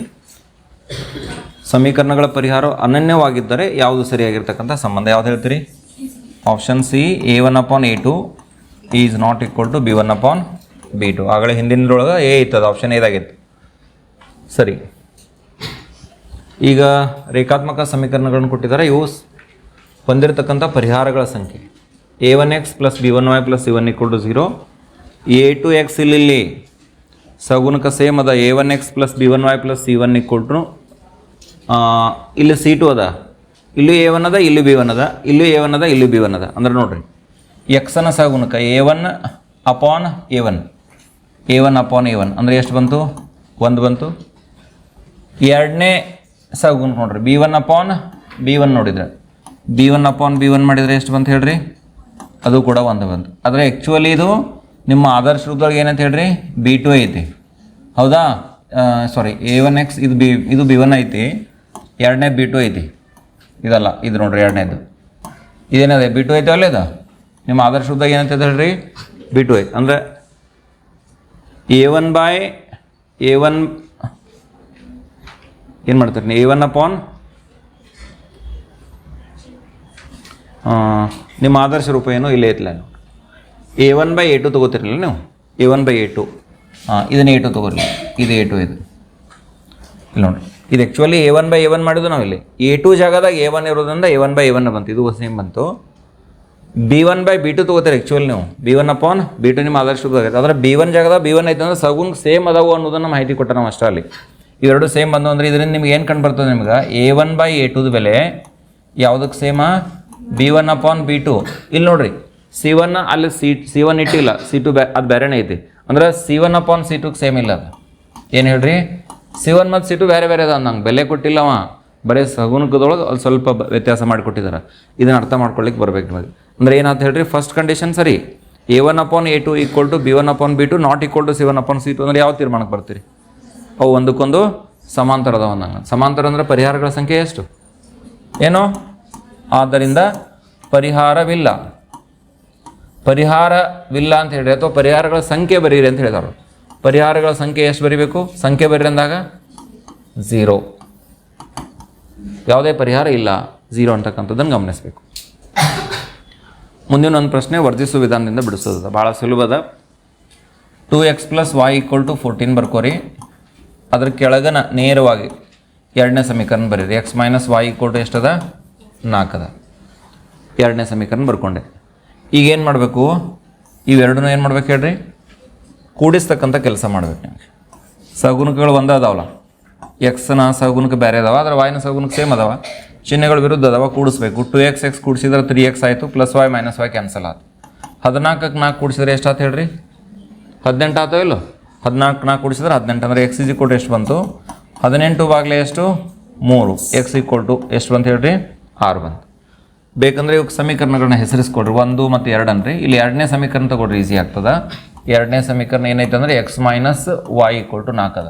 ಸಮೀಕರಣಗಳ ಪರಿಹಾರ ಅನನ್ಯವಾಗಿದ್ದರೆ ಯಾವುದು ಸರಿಯಾಗಿರ್ತಕ್ಕಂಥ ಸಂಬಂಧ? ಯಾವ್ದು ಹೇಳ್ತೀರಿ? Option c a one upon a two is not equal to b one upon b two ಆಗಲೇ ಹಿಂದಿನದೊಳಗೆ ಎ ಇತ್ತದ ಆಪ್ಷನ್ ಏದಾಗಿತ್ತು ಸರಿ. ಈಗ ರೇಖಾತ್ಮಕ ಸಮೀಕರಣಗಳನ್ನು ಕೊಟ್ಟಿದ್ದಾರೆ. ಇವು ಹೊಂದಿರತಕ್ಕಂಥ ಪರಿಹಾರಗಳ ಸಂಖ್ಯೆ. A one x plus b one y plus c one equal to zero a two x ಇಲ್ಲಿ ಸಗುಣಕ ಸೇಮ್ ಅದ. A one x plus b one y plus c one equal to ಇಲ್ಲಿ ಸಿ ಟು ಅದ. ಇಲ್ಲಿ A one ಅದ, ಇಲ್ಲಿ B one ಅದ. ಇಲ್ಲಿ ಎ ಒನ್ ಅದ, ಇಲ್ಲಿ ಬಿ ಒನ್ ಅದ. ಅಂದ್ರೆ ನೋಡ್ರಿ. ಎಕ್ಸನ ಸಗುಣಕ a one upon a one a one upon a one ಅಂದರೆ ಎಷ್ಟು ಬಂತು? ಒಂದು ಬಂತು. ಎರಡನೇ ಸಗುಣಕ ನೋಡ್ರಿ. B one upon b one ನೋಡಿದ್ರೆ. B one upon b one ಮಾಡಿದರೆ ಎಷ್ಟು ಬಂತು ಹೇಳ್ರಿ? ಅದು ಕೂಡ ಒಂದು ಬಂತು. ಆದರೆ ಆ್ಯಕ್ಚುಲಿ ಇದು ನಿಮ್ಮ ಆದರ್ಶ ರೂಪದೊಳಗೆ ಏನಂತ ಹೇಳ್ರಿ? ಬಿ ಟು ಐತಿ. ಹೌದಾ? ಸಾರಿ ಎ ಒನ್ ಎಕ್ಸ್ ಇದು ಬಿ ಇದು ಬಿ ಒನ್ ಐತಿ. ಎರಡನೇ ಬಿ ಟು ಐತಿ. ಇದಲ್ಲ, ಇದು ನೋಡ್ರಿ ಎರಡನೇದು. ಇದೇನದೆ? ಬಿ ಟು ಐತೆ ಅಲ್ಲೇದ ನಿಮ್ಮ ಆದರ್ಶ ಶುದ್ಧಾಗ ಏನಂತ ಹೇಳ್ರಿ ಬಿ ಟು ಐ ಅಂದರೆ a one by a one ಏನು ಮಾಡ್ತೀರಿ ಎ ಒನ್ ಅಪಾನ್ ನಿಮ್ಮ ಆದರ್ಶ ರೂಪ ಏನು ಇಲ್ಲೇ ಐತಿಲ್ಲ a one by a two ತೊಗೋತಿರಲಿಲ್ಲ ನೀವು a one by a two ಹಾಂ ಇದನ್ನ ಎ ಟು ತೊಗೋರಿ ಇದು ಎ ಟು ಇದು ಇಲ್ಲ ನೋಡಿ ಇದು actually a one by a one ಮಾಡಿದ್ದು ನಾವು ಇಲ್ಲಿ ಎ ಟು ಜಾಗದಾಗ ಎ ಒನ್ ಇರೋದ್ರಿಂದ a one by a one ಬಂತು ಇದು ಸೇಮ್ ಬಂತು b one by b two ತೊಗೋತೀರಿ actually ನೀವು? B one upon b two ನಿಮ್ಮ ಆದರ್ಶ ಆಗೈತೆ ಆದರೆ ಬಿ ಒನ್ ಜಾಗದಾಗ ಬಿ ಒನ್ ಐತೆ ಅಂದ್ರೆ ಸಗುನ್ ಸೇಮ್ ಅದಾವು ಅನ್ನೋದನ್ನು ಮಾಹಿತಿ ಕೊಟ್ಟ ನಾವು ಅಷ್ಟೇ ಅಲ್ಲಿ. ಇವೆರಡು ಸೇಮ್ ಬಂದು ಅಂದರೆ ಇದರಿಂದ ನಿಮ್ಗೆ ಏನು ಕಂಡು ಬರ್ತದೆ ನಿಮ್ಗೆ? ಎ ಒನ್ ಬೈ ಎ ಟುದ ಬೆಲೆ ಯಾವುದಕ್ಕೆ same b one upon b two ಇಲ್ಲಿ ನೋಡಿರಿ ಸಿ ಒನ್ ಅಲ್ಲಿ ಸಿ ಸಿ ಒನ್ ಇಟ್ಟಿಲ್ಲ ಸಿ ಟು ಬ್ಯಾ ಅದು ಬೇರೆನೇ ಐತಿ. ಅಂದ್ರೆ ಸಿ ಒನ್ ಅಪಾನ್ ಸಿ ಟುಗೆ ಸೇಮ್ ಇಲ್ಲ ಅದು. ಏನು ಹೇಳ್ರಿ? ಸಿ ಒನ್ ಮತ್ತು ಸಿ ಟು ಬೇರೆ ಬೇರೆ ಅದ ನಂಗೆ. ಬೆಲೆ ಕೊಟ್ಟಿಲ್ಲ ಅವ. ಬರೀ ಸಗುಣಕದೊಳಗೆ ಅಲ್ಲಿ ಸ್ವಲ್ಪ ವ್ಯತ್ಯಾಸ ಮಾಡಿಕೊಟ್ಟಿದ್ದಾರೆ ಇದನ್ನ ಅರ್ಥ ಮಾಡ್ಕೊಳ್ಳಿಕ್ಕೆ ಬರಬೇಕು ನಿಮಗೆ. ಅಂದ್ರೆ ಏನಂತ ಹೇಳ್ರಿ? ಫಸ್ಟ್ ಕಂಡೀಷನ್ ಸರಿ. A one upon a two equal to b one upon b two not equal to c one upon c two ಅಂದರೆ ಯಾವ ತೀರ್ಮಾನಕ್ಕೆ ಬರ್ತೀರಿ? ಅವು ಒಂದಕ್ಕೊಂದು ಸಮಾಂತರ ಅದಾವ ಸಮಾಂತರ ಅಂದರೆ ಪರಿಹಾರಗಳ ಸಂಖ್ಯೆ ಎಷ್ಟು? ಏನು? ಆದ್ದರಿಂದ ಪರಿಹಾರವಿಲ್ಲ. ಪರಿಹಾರವಿಲ್ಲ ಅಂತ ಹೇಳಿ ಅಥವಾ ಪರಿಹಾರಗಳ ಸಂಖ್ಯೆ ಬರೀರಿ ಅಂತ ಹೇಳಿದವರು ಪರಿಹಾರಗಳ ಸಂಖ್ಯೆ ಎಷ್ಟು ಬರೀಬೇಕು? ಸಂಖ್ಯೆ ಬರೀರಿ ಅಂದಾಗ ಝೀರೋ ಯಾವುದೇ ಪರಿಹಾರ ಇಲ್ಲ ಝೀರೋ ಅಂತಕ್ಕಂಥದ್ದನ್ನು ಗಮನಿಸಬೇಕು. ಮುಂದಿನ ಒಂದು ಪ್ರಶ್ನೆ ವರ್ಜಿಸುವ ವಿಧಾನದಿಂದ ಬಿಡಿಸೋದು. ಭಾಳ ಸುಲಭದ. Two x plus y equal to fourteen ಬರ್ಕೋರಿ. ಅದ್ರ ಕೆಳಗನ ನೇರವಾಗಿ ಎರಡನೇ ಸಮೀಕರಣ ಬರೀರಿ. X minus y equal to ಎಷ್ಟದ? ನಾಲ್ಕದ ಎರಡನೇ ಸಮೀಕರಣ ಬರ್ಕೊಂಡೆ. ಈಗ ಏನು ಮಾಡಬೇಕು? ಇವೆರಡನ್ನೂ ಏನು ಮಾಡ್ಬೇಕು ಹೇಳ್ರಿ? ಕೂಡಿಸ್ತಕ್ಕಂಥ ಕೆಲಸ ಮಾಡಬೇಕು ನಿಮಗೆ. ಸಗುಣಕಗಳು ಒಂದೇ ಅದಾವಲ್ಲ. ಎಕ್ಸ್ನ ಸಗುಣಕ ಬೇರೆ ಅದಾವ ಅದ್ರ ವಾಯಿನ ಸಗುಣಕ ಸೇಮ್ ಅದಾವ. ಚಿಹ್ನೆಗಳು ವಿರುದ್ಧ ಅದಾವ ಕೂಡಿಸ್ಬೇಕು. ಟು ಎಕ್ಸ್ ಎಕ್ಸ್ ಕೂಡಿಸಿದ್ರೆ ತ್ರೀ ಎಕ್ಸ್ ಆಯಿತು plus y minus y cancel ಆಯ್ತು ಹದಿನಾಲ್ಕಕ್ಕೆ ನಾಲ್ಕು ಕೂಡಿಸಿದ್ರೆ ಎಷ್ಟಾಯ್ತು ಹೇಳ್ರಿ? ಹದಿನೆಂಟು ಆತೋ ಇಲ್ಲೋ? ಹದಿನಾಲ್ಕು ನಾಲ್ಕು ಕೂಡಿಸಿದ್ರೆ ಹದಿನೆಂಟು, ಅಂದರೆ ಎಕ್ಸ್ ಇಸ್ ಕೊಟ್ಟು ಎಷ್ಟು ಬಂತು? ಹದಿನೆಂಟು ಬಾಗ್ಲೆ ಎಷ್ಟು? ಮೂರು. ಎಕ್ಸ್ ಈಕ್ವಲ್ ಟು ಎಷ್ಟು ಬಂತು ಹೇಳ್ರಿ? ಆರು ಬಂತು. ಬೇಕಂದರೆ ಇವಾಗ ಸಮೀಕರಣಗಳನ್ನ ಹೆಸರಿಸ್ಕೊಡ್ರಿ. ಒಂದು ಮತ್ತು ಎರಡು ಅನ್ರಿ ಇಲ್ಲಿ ಎರಡನೇ ಸಮೀಕರಣ ತಗೊಳ್ರಿ ಈಸಿ ಆಗ್ತದೆ. ಎರಡನೇ ಸಮೀಕರಣ ಏನೈತೆ ಅಂದ್ರೆ x minus y equal to ನಾಲ್ಕು ಅದ.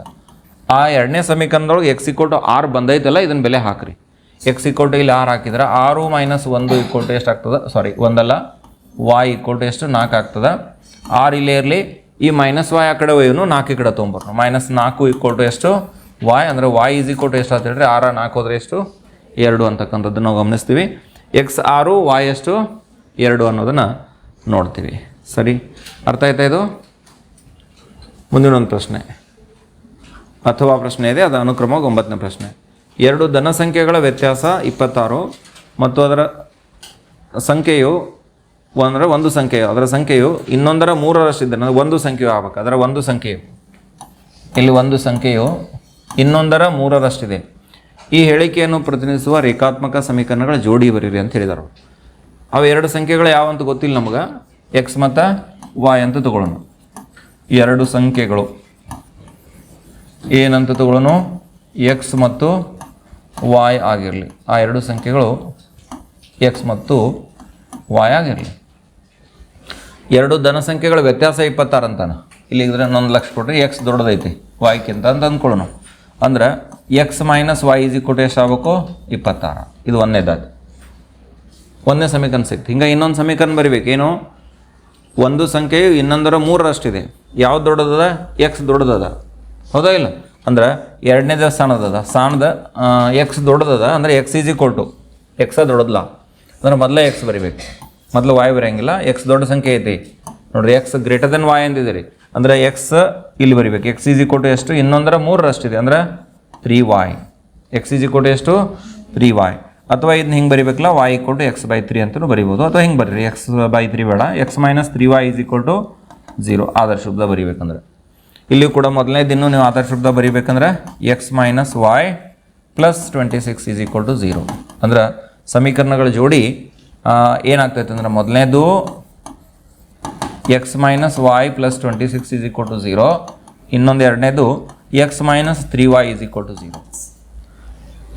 ಆ ಎರಡನೇ ಸಮೀಕರಣದೊಳಗೆ ಎಕ್ಸ್ ಈಕ್ವಲ್ ಟು ಆರು ಬಂದೈತಲ್ಲ, ಇದನ್ನ ಬೆಲೆ ಹಾಕ್ರಿ. ಎಕ್ಸ್ ಈಕ್ವಲ್ ಟು ಇಲ್ಲಿ ಆರು ಹಾಕಿದ್ರೆ ಆರು ಮೈನಸ್ ಒಂದು ಈಕ್ವಲ್ ಟು ಎಷ್ಟು ಆಗ್ತದೆ? ಸಾರಿ ಒಂದಲ್ಲ. ವಾಯ್ ಈಕ್ವಲ್ ಟು ಎಷ್ಟು? ನಾಲ್ಕು ಆಗ್ತದೆ. ಆರು ಇಲ್ಲೇ ಇರಲಿ, ಈ ಮೈನಸ್ ವಾಯ್ ಆ ಕಡೆ ಒಯ್ಯೂ ನಾಲ್ಕು ಕಡೆ ತೊಗೊಂಬರ್ನು. ಮೈನಸ್ ನಾಲ್ಕು ಈಕ್ವಲ್ ಟು ಎಷ್ಟು? ವಾಯ್ ಅಂದರೆ ವಾಯ್ ಈಸ್ ಈಕ್ವಲ್ ಟು ಎಷ್ಟು ಅಂತ ಹೇಳಿದ್ರೆ ಆರ ನಾಲ್ಕು ಹೋದ್ರೆ ಎಷ್ಟು? ಎರಡು ಅಂತಕ್ಕಂಥದ್ದು ನಾವು ಗಮನಿಸ್ತೀವಿ. ಎಕ್ಸ್ ಆರು ವಾಯ್ ಎಷ್ಟು? ಎರಡು ಅನ್ನೋದನ್ನು ನೋಡ್ತೀವಿ. ಸರಿ? ಅರ್ಥ ಆಯ್ತಾ ಇದು? ಮುಂದಿನ ಒಂದು ಪ್ರಶ್ನೆ. ಅಥವಾ ಪ್ರಶ್ನೆ ಇದೆ, ಅದು ಅನುಕ್ರಮವಾಗಿ ಒಂಬತ್ತನೇ ಪ್ರಶ್ನೆ. ಎರಡು ಧನ ಸಂಖ್ಯೆಗಳ ವ್ಯತ್ಯಾಸ ಇಪ್ಪತ್ತಾರು. ಮತ್ತು ಅದರ ಸಂಖ್ಯೆಯು ಅಂದರೆ ಒಂದು ಸಂಖ್ಯೆಯು, ಅದರ ಸಂಖ್ಯೆಯು ಇನ್ನೊಂದರ ಮೂರರಷ್ಟು ಅಂದರೆ ಒಂದು ಸಂಖ್ಯೆಯು ಆಗಬೇಕು. ಅದರ ಒಂದು ಸಂಖ್ಯೆಯು. ಇಲ್ಲಿ ಒಂದು ಸಂಖ್ಯೆಯು ಇನ್ನೊಂದರ ಮೂರರಷ್ಟಿದೆ. ಈ ಹೇಳಿಕೆಯನ್ನು ಪ್ರತಿನಿಧಿಸುವ ರೇಖಾತ್ಮಕ ಸಮೀಕರಣಗಳ ಜೋಡಿ ಬರೀರಿ ಅಂತ ಹೇಳಿದರು. ಅವು ಎರಡು ಸಂಖ್ಯೆಗಳು ಯಾವಂತ ಗೊತ್ತಿಲ್ಲ ನಮಗೆ. ಎಕ್ಸ್ ಮತ್ತು ವಾಯ್ ಅಂತ ತಗೊಳ್ಳೋಣ. ಎರಡು ಸಂಖ್ಯೆಗಳು. ಏನಂತ ತಗೊಳ್ಳೋಣ? ಎಕ್ಸ್ ಮತ್ತು ವಾಯ್ ಆಗಿರಲಿ, ಆ ಎರಡು ಸಂಖ್ಯೆಗಳು ಎಕ್ಸ್ ಮತ್ತು ವಾಯ್ ಆಗಿರಲಿ. ಎರಡು ಧನ ಸಂಖ್ಯೆಗಳ ವ್ಯತ್ಯಾಸ ಇಪ್ಪತ್ತಾರು ಅಂತಾನೆ? ಇಲ್ಲಿ ಇದ್ರೆ ಇನ್ನೊಂದು ಲಕ್ಷ ಕೊಟ್ಟರೆ ಎಕ್ಸ್ ದೊಡ್ಡದೈತಿ ವಾಯ್ಕಿಂತ ಅಂತ ಅಂದ್ಕೊಳ್ಳೋಣ. ಅಂದ್ರೆ ಎಕ್ಸ್ ಮೈನಸ್ ವಾಯ್ ಈಸ್ ಕೊಟ್ಟು ಎಷ್ಟು ಆಗಬೇಕು? ಇಪ್ಪತ್ತಾರು. ಇದು ಒಂದನೇದಾಗಿ ಒಂದನೇ ಸಮೀಕರಣ ಸಿಕ್ತು. ಹಿಂಗೆ ಇನ್ನೊಂದು ಸಮೀಕರಣ ಬರಿಬೇಕು. ಏನು? ಒಂದು ಸಂಖ್ಯೆಯು ಇನ್ನೊಂದರ ಮೂರರಷ್ಟಿದೆ. ಯಾವ್ದು ದೊಡ್ಡದದ? ಎಕ್ಸ್ ದೊಡ್ಡದದ. ಹೌದಾ ಇಲ್ಲ? ಅಂದ್ರೆ ಎರಡನೇದ ಸ್ಥಾನದದ ಸ್ಥಾನದ ಎಕ್ಸ್ ದೊಡ್ಡದದ ಅಂದ್ರೆ x is equal to x ದೊಡ್ಡದಲ್ಲ ಅಂದ್ರೆ ಮೊದಲೇ ಎಕ್ಸ್ ಬರಿಬೇಕು. ಮೊದಲು ವಾಯ್ ಬರೆಯಂಗಿಲ್ಲ ಎಕ್ಸ್ ದೊಡ್ಡ ಸಂಖ್ಯೆ ಐತಿ. ನೋಡ್ರಿ ಎಕ್ಸ್ ಗ್ರೇಟರ್ ದನ್ ವಾಯ್ ಅಂದಿದ್ದೀರಿ. ಅಂದ್ರೆ ಎಕ್ಸ್ ಇಲ್ಲಿ ಬರಿಬೇಕು. ಎಕ್ಸ್ ಈಸ್ ಈಕ್ವಲ್ ಟು ಎಷ್ಟು? ಇನ್ನೊಂದರ ಮೂರರಷ್ಟಿದೆ ಅಂದ್ರೆ three y x is equal to ಎಷ್ಟು? ತ್ರೀ ವಾಯ್ ಅಥವಾ ಇದನ್ನ ಹಿಂಗೆ ಬರಿಬೇಕಲ್ಲ? Y equal to x by three ಅಂತಲೂ ಬರಿಬೋದು. ಅಥವಾ ಹಿಂಗೆ ಬರ್ರಿ? ಎಕ್ಸ್ ಬೈ ತ್ರೀ ಬೇಡ. X minus three y is equal to zero ಆದರ್ಶ ಶಬ್ದ ಬರಿಬೇಕಂದ್ರೆ. ಇಲ್ಲಿ ಕೂಡ ಮೊದಲನೇ ದಿನ ನೀವು ಆಧಾರ್ ಶಬ್ದ ಬರೀಬೇಕಂದ್ರೆ x minus y plus twenty six is equal to zero ಅಂದ್ರೆ ಸಮೀಕರಣಗಳ ಜೋಡಿ ಏನಾಗ್ತೈತೆ ಅಂದ್ರೆ ಮೊದಲನೇದು x minus y plus twenty six is equal to zero ಇನ್ನೊಂದು ಎರಡನೇದು x minus three y is equal to zero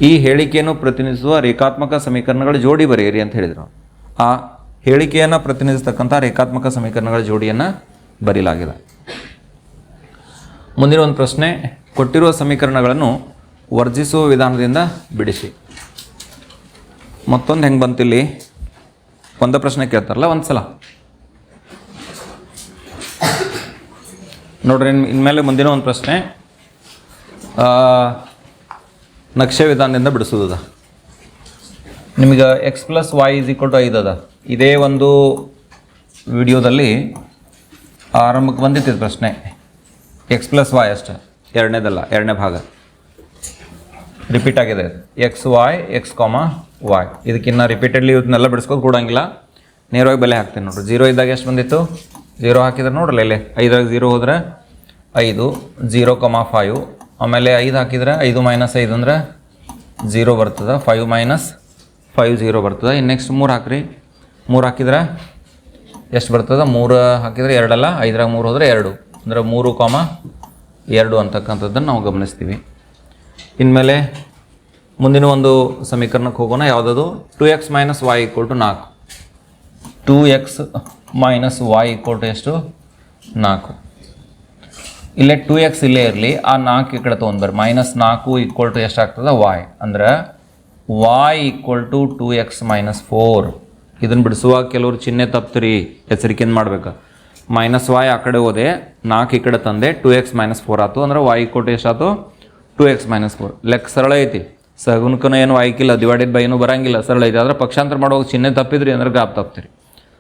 ಈ ಹೇಳಿಕೆಯನ್ನು ಪ್ರತಿನಿಧಿಸುವ ರೇಖಾತ್ಮಕ ಸಮೀಕರಣಗಳ ಜೋಡಿ ಬರೆಯಿರಿ ಅಂತ ಹೇಳಿದರು. ಆ ಹೇಳಿಕೆಯನ್ನು ಪ್ರತಿನಿಧಿಸ್ತಕ್ಕಂಥ ರೇಖಾತ್ಮಕ ಸಮೀಕರಣಗಳ ಜೋಡಿಯನ್ನು ಬರೀಲಾಗಿದೆ. ಮುಂದಿನ ಒಂದು ಪ್ರಶ್ನೆ, ಕೊಟ್ಟಿರುವ ಸಮೀಕರಣಗಳನ್ನು ವರ್ಜಿಸುವ ವಿಧಾನದಿಂದ ಬಿಡಿಸಿ. ಮತ್ತೊಂದು ಹೆಂಗೆ ಬಂತಿಲ್ಲಿ ಒಂದು ಪ್ರಶ್ನೆ ಕೇಳ್ತಾರಲ್ಲ ಒಂದು ಸಲ ನೋಡ್ರಿ, ಇನ್- ಇನ್ಮೇಲೆ ಮುಂದಿನ ಒಂದು ಪ್ರಶ್ನೆ. ನಕ್ಷೆ ವಿಧಾನದಿಂದ ಬಿಡಿಸೋದದ ನಿಮಗೆ x plus y is equal to ಐದು ಅದ. ಇದೇ ಒಂದು ವಿಡಿಯೋದಲ್ಲಿ ಆರಂಭಕ್ಕೆ ಬಂದಿತ್ತು ಪ್ರಶ್ನೆ. ಎಕ್ಸ್ ಪ್ಲಸ್ ವಾಯ್ ಅಷ್ಟೇ. ಎರಡನೇದಲ್ಲ, ಎರಡನೇ ಭಾಗ. ರಿಪೀಟ್ ಆಗಿದೆ. X y x comma y ಇದಕ್ಕಿನ್ನ repeatedly ಇದನ್ನೆಲ್ಲ ಬಿಡಿಸ್ಕೋದು ಕೂಡಂಗಿಲ್ಲ. ನೇರವಾಗಿ ಬೆಲೆ ಹಾಕ್ತೀನಿ ನೋಡ್ರಿ. ಜೀರೋ ಇದ್ದಾಗ ಎಷ್ಟು ಬಂದಿತ್ತು? ಜೀರೋ ಹಾಕಿದ್ರೆ ನೋಡ್ರಲ್ಲ ಇಲ್ಲಿ. ಐದಾಗ ಜೀರೋ ಹೋದರೆ ಐದು ಜೀರೋ ಕಮ ಫೈವ್ ಆಮೇಲೆ ಐದು ಹಾಕಿದ್ರೆ ಐದು ಮೈನಸ್ ಐದು ಅಂದ್ರೆ ಜೀರೋ ಬರ್ತದೆ. ಫೈವ್ ಮೈನಸ್ ಫೈವ್ ಜೀರೋ ಬರ್ತದೆ. ಇನ್ನು ನೆಕ್ಸ್ಟ್ ಮೂರು ಹಾಕ್ರಿ. ಮೂರು ಹಾಕಿದ್ರೆ ಎಷ್ಟು ಬರ್ತದೆ? ಮೂರು ಹಾಕಿದ್ರೆ ಎರಡಲ್ಲ. ಐದರಾಗ ಮೂರು ಹೋದರೆ ಎರಡು. ಅಂದರೆ ಮೂರು ಕಾಮ ಎರಡು ಅಂತಕ್ಕಂಥದ್ದನ್ನು ನಾವು ಗಮನಿಸ್ತೀವಿ. ಇನ್ಮೇಲೆ ಮುಂದಿನ ಒಂದು ಸಮೀಕರಣಕ್ಕೆ ಹೋಗೋಣ. ಯಾವುದದು? Two x minus y equal to ನಾಲ್ಕು. Two x minus y equal to ಎಷ್ಟು? ನಾಲ್ಕು. ಇಲ್ಲೇ ಟೂ ಎಕ್ಸ್ ಇಲ್ಲೇ ಇರಲಿ. ಆ ನಾಲ್ಕು ಈ ಕಡೆ ತೊಗೊಂಡ್ಬರ್ರಿ ಮೈನಸ್ ನಾಲ್ಕು ಈಕ್ವಲ್ ಟು ಎಷ್ಟು ಆಗ್ತದೆ ವಾಯ್ ಅಂದ್ರೆ y equal to two x minus four ಇದನ್ನು ಬಿಡಿಸುವಾಗ ಕೆಲವರು ಚಿಹ್ನೆ ತಪ್ತೀರಿ. ಎಚ್ಚರಿಕೆಯಿಂದ ಮಾಡ್ಬೇಕು? ಮೈನಸ್ ವಾಯ್ ಆ ಕಡೆ ಹೋದೆ, ನಾಲ್ಕು ಈ ಕಡೆ ತಂದೆ ಟೂ ಎಕ್ಸ್ ಮೈನಸ್ ಫೋರ್ ಆಯ್ತು. ಅಂದ್ರೆ ವಾಯ್ ಕೊಟ್ಟು ಎಷ್ಟಾಯ್ತು? ಟೂ ಎಕ್ಸ್ ಮೈನಸ್ ಫೋರ್ ಲೆಕ್ಕ ಸರಳ ಐತಿ. ಸಗುನ್ಕನ ಏನು ವಾಯ್ಕಿಲ್ಲ ಡಿವೈಡೆಡ್ ಬೈ ಏನು ಬರಂಗಿಲ್ಲ. ಸರಳ ಐತಿ. ಆದ್ರೆ ಪಕ್ಷಾಂತರ ಮಾಡುವಾಗ ಚಿಹ್ನೆ ತಪ್ಪಿದ್ರಿ ಅಂದ್ರೆ ಗಾಪ್ ತಪ್ತೀರಿ.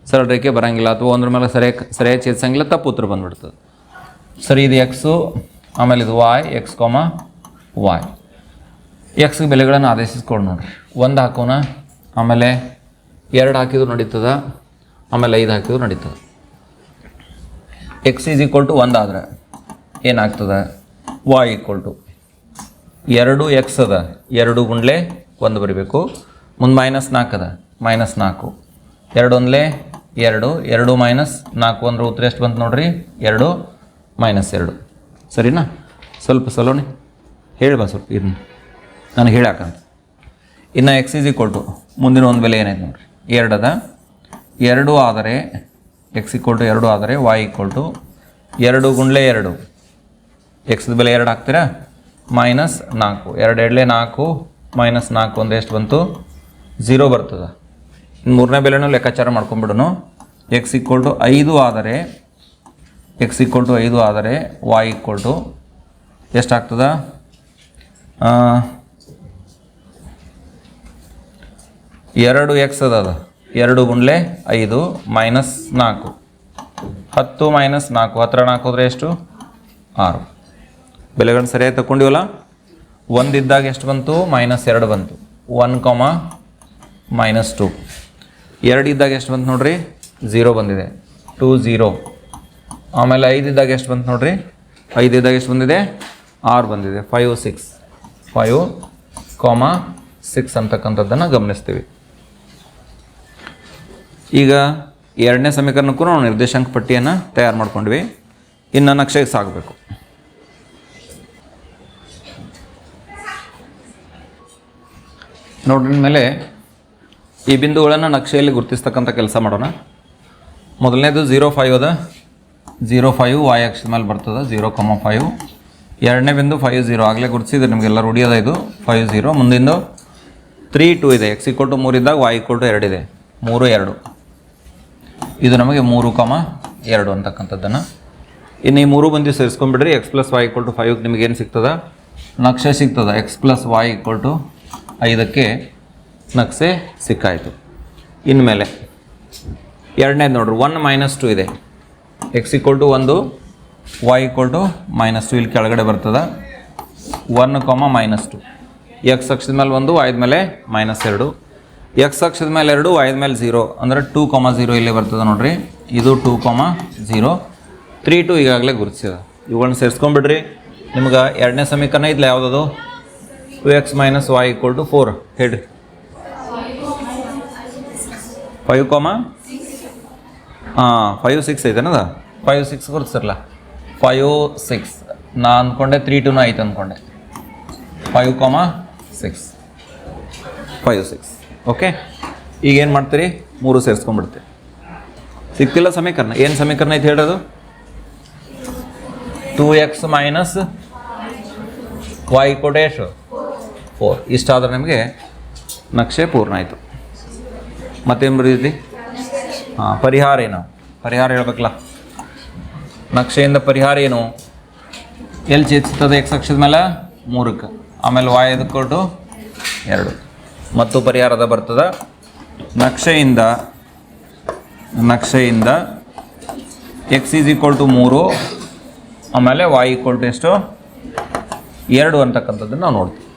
ಸರಳ ರೇಖೆ ಬರಂಗಿಲ್ಲ. ಅಥವಾ ಒಂದ್ರ ಮೇಲೆ ಸರಿಯಾಗಿ ಸರಿಯಾಗಿ ಛೇದಿಸಂಗಿಲ್ಲ, ತಪ್ಪು ಉತ್ತರ ಬಂದ್ಬಿಡ್ತದೆ. ಸರಿ, ಇದು ಎಕ್ಸು ಆಮೇಲೆ ಇದು ವಾಯ್ ಎಕ್ಸ್ ಕಾಮ ವಾಯ್ ಎಕ್ಸ್ಗೆ ಬೆಲೆಗಳನ್ನು ಆದೇಶಿಸ್ಕೊಂಡು ನೋಡ್ರಿ. ಒಂದು ಹಾಕೋಣ. ಆಮೇಲೆ ಎರಡು ಹಾಕಿದ್ರು ನಡೀತದ. ಆಮೇಲೆ ಐದು ಹಾಕಿದ್ರು ನಡೀತದೆ. ಎಕ್ಸ್ ಈಸ್ ಈಕ್ವಲ್ ಟು ಒಂದು ಆದ್ರೆ ಏನಾಗ್ತದೆ? ವಾಯ್ ಈಕ್ವಲ್ ಟು ಎರಡು ಎಕ್ಸ್ ಅದ. ಎರಡು ಗುಂಡ್ಲೆ ಒಂದು ಬರೀಬೇಕು. ಮುಂದೆ ಮೈನಸ್ ನಾಲ್ಕು ಅದ. ಮೈನಸ್ ನಾಲ್ಕು. ಎರಡು ಒಂದ್ಲೆ ಎರಡು. ಎರಡು ಮೈನಸ್ ನಾಲ್ಕು ಅಂದ್ರೆ ಉತ್ತರ ಎಷ್ಟು ಬಂತು ನೋಡ್ರಿ? ಎರಡು ಮೈನಸ್ ಎರಡು. ಸರಿನಾ? ಸ್ವಲ್ಪ ಸಲೋಣಿ. ಹೇಳಿ ಬಾ ಸ್ವಲ್ಪ ಇದನ್ನು ನಾನು ಹೇಳಾಕಂತ. ಇನ್ನು ಎಕ್ಸ್ ಈಸ್ ಈಕ್ವಲ್ ಟು ಮುಂದಿನ ಒಂದು ಬೆಲೆ ಏನೈತೆ ನೋಡ್ರಿ? ಎರಡದ ಎರಡು ಆದರೆ ಎಕ್ಸ್ ಈಕ್ವಲ್ ಟು ಎರಡು ಆದರೆ ವಾಯ್ ಈಕ್ವಲ್ ಟು ಎರಡು ಗುಂಡ್ಲೆ ಎರಡು. ಎಕ್ಸ್ದ ಬೆಲೆ ಎರಡು ಹಾಕ್ತೀರಾ? ಮೈನಸ್ ನಾಲ್ಕು. ಎರಡು ಎರಡಲೇ ನಾಲ್ಕು ಮೈನಸ್ ನಾಲ್ಕು ಅಂದರೆ ಎಷ್ಟು ಬಂತು? ಝೀರೋ ಬರ್ತದೆ. ಮೂರನೇ ಬೆಲೆನೂ ಲೆಕ್ಕಾಚಾರ ಮಾಡ್ಕೊಂಬಿಡೋನು ಎಕ್ಸ್ ಈಕ್ವಲ್ ಟು ಐದು ಆದರೆ ಎಕ್ಸ್ ಈಕ್ವಲ್ ಟು ಐದು ಆದರೆ ವಾಯ್ ಈಕ್ವಲ್ ಟು ಎಷ್ಟಾಗ್ತದ ಎರಡು ಎಕ್ಸ್ ಅದು. ಎರಡು ಗುಂಡ್ಲೆ ಐದು ಮೈನಸ್ ನಾಲ್ಕು. ಹತ್ತು ಮೈನಸ್ ನಾಲ್ಕು. ಹತ್ತಿರ ನಾಲ್ಕು ಹೋದರೆ ಎಷ್ಟು? ಆರು. ಬೆಲೆಗಳನ್ನ ಸರಿಯಾಗಿ ತಗೊಂಡಿವಲ್ಲ ಒಂದಿದ್ದಾಗ ಎಷ್ಟು ಬಂತು? ಮೈನಸ್ ಎರಡು ಬಂತು. One comma minus two. ಎರಡು ಇದ್ದಾಗ ಎಷ್ಟು ಬಂತು ನೋಡ್ರಿ? ಝೀರೋ ಬಂದಿದೆ. ಟು ಝೀರೋ ಆಮೇಲೆ ಐದು ಇದ್ದಾಗ ಎಷ್ಟು ಬಂತು ನೋಡ್ರಿ? ಐದು ಇದ್ದಾಗ ಎಷ್ಟು ಬಂದಿದೆ? ಆರು ಬಂದಿದೆ. Five six. Five comma six ಅಂತಕ್ಕಂಥದ್ದನ್ನು ಗಮನಿಸ್ತೀವಿ. ಈಗ ಎರಡನೇ ಸಮೀಕರಣಕ್ಕೂ ನಾವು ನಿರ್ದೇಶಾಂಕ ಪಟ್ಟಿಯನ್ನು ತಯಾರು ಮಾಡ್ಕೊಂಡ್ವಿ. ಇನ್ನು ನಕ್ಷೆಗೆ ಸಾಗಬೇಕು ನೋಡಿದ ಮೇಲೆ ಈ ಬಿಂದುಗಳನ್ನು ನಕ್ಷೆಯಲ್ಲಿ ಗುರುತಿಸ್ತಕ್ಕಂಥ ಕೆಲಸ ಮಾಡೋಣ. ಮೊದಲನೇದು ಝೀರೋ ಫೈವ್ ಅದ. ಝೀರೋ ಫೈವ್ ವಾಯ್ ಅಕ್ಷದ ಮೇಲೆ ಬರ್ತದೆ. ಝೀರೋ ಕಮ ಫೈವ್ ಎರಡನೇ ಬಿಂದು ಫೈವ್ ಝೀರೋ ಆಗಲೇ ಗುರುತಿಸಿದ್ರೆ ನಿಮಗೆಲ್ಲ ರೂಢಿ ಅದ ಇದು. ಫೈವ್ ಝೀರೋ ಮುಂದಿಂದು ತ್ರೀ ಟು ಇದೆ. ಎಕ್ಸ್ ಇಕ್ವಲ್ ಟು ಮೂರಿದ್ದಾಗ ವಾಯ್ ಇಕ್ವಲ್ ಟು ಎರಡಿದೆ ಮೂರು, ಎರಡು. ಇದು ನಮಗೆ ಮೂರು ಕಾಮ ಎರಡು ಅಂತಕ್ಕಂಥದ್ದನ್ನು. ಇನ್ನು ಈ ಮೂರು ಬಂದು ಸೇರಿಸ್ಕೊಂಡ್ಬಿಡ್ರಿ x plus y equal to five ನಿಮಗೆ ಏನು ಸಿಗ್ತದ? ನಕ್ಷೆ ಸಿಗ್ತದ x plus y equal to ಐದಕ್ಕೆ ನಕ್ಷೆ ಸಿಕ್ಕಾಯಿತು. ಇನ್ಮೇಲೆ ಎರಡನೇದು ನೋಡ್ರಿ ಒನ್ ಮೈನಸ್ ಟು ಇದೆ. ಎಕ್ಸ್ ಈಕ್ವಲ್ ಟು ಒಂದು y equal to minus two ಇಲ್ಲಿ ಕೆಳಗಡೆ ಬರ್ತದೆ. One comma minus two X ಅಕ್ಷದ ಮೇಲೆ ಒಂದು ವೈದ ಮೇಲೆ ಮೈನಸ್ ಎರಡು. ಎಕ್ಸ್ ಅಕ್ಷದ ಮೇಲೆ ಎರಡು ವೈದ ಮೇಲೆ ಝೀರೋ ಅಂದರೆ ಟೂ ಕಾಮ ಝೀರೋ ಇಲ್ಲೇ ಬರ್ತದೆ ನೋಡ್ರಿ. ಇದು two comma zero three to ಈಗಾಗಲೇ ಗುರುತಿಸಿದೆ. ಇವುಗಳನ್ನ ಸೇರಿಸ್ಕೊಂಡ್ಬಿಡ್ರಿ. ನಿಮ್ಗೆ ಎರಡನೇ ಸಮೀಕರಣ ಇದ್ಲ ಯಾವುದದು? Two x minus y equal to four ಹೇಳ್ರಿ. ಫೈವ್ ಕಾಮ ಹಾಂ ಫೈವ್ ಸಿಕ್ಸ್ ಐತೆನದ? ಫೈವ್ ಸಿಕ್ಸ್ ಗುರುತಿಸಿರಲ್ಲ. ಫೈವ್ ಸಿಕ್ಸ್ ನಾ ಅಂದ್ಕೊಂಡೆ ತ್ರೀ ಟೂನ ಐತೆ ಅಂದ್ಕೊಂಡೆ five comma six five six okay ಈಗ ಏನು ಮಾಡ್ತೀರಿ? ಮೂರು ಸೇರಿಸ್ಕೊಂಡ್ಬಿಡ್ತೀರಿ. ಸಿಕ್ತಿಲ್ಲ ಸಮೀಕರಣ. ಏನು ಸಮೀಕರಣ ಐತೆ ಹೇಳೋದು ಟೂ ಎಕ್ಸ್ ಮೈನಸ್ ವೈ ಕೊಡೇಶ್ ಫೋರ್ ಇಷ್ಟಾದರೆ ನಿಮಗೆ ನಕ್ಷೆ ಪೂರ್ಣ ಆಯಿತು. ಮತ್ತೇನು ಬರೀತಿ ಹಾಂ, ಪರಿಹಾರ ಏನು? ಪರಿಹಾರ ಹೇಳ್ಬೇಕಲ್ಲ. ನಕ್ಷೆಯಿಂದ ಪರಿಹಾರ ಏನು? ಎಲ್ಲಿ ಚೇತಿಸ್ತದೆ ಎಕ್ಸ್ ಅಕ್ಷದ ಮೇಲೆ? ಮೂರಕ್ಕೆ. ಆಮೇಲೆ ವಾಯ್ ಕೊಟ್ಟು? ಎರಡು. ಮತ್ತು ಪರಿಹಾರದ ಬರ್ತದ? ನಕ್ಷೆಯಿಂದ ನಕ್ಷೆಯಿಂದ ಎಕ್ಸ್ ಈಸ್ ಈಕ್ವಲ್ ಟು ಮೂರು, ಆಮೇಲೆ ವಾಯ್ ಈಕ್ವಲ್ ಟು ಎಷ್ಟು? ಎರಡು ಅಂತಕ್ಕಂಥದ್ದನ್ನು ನಾವು ನೋಡ್ತೀವಿ.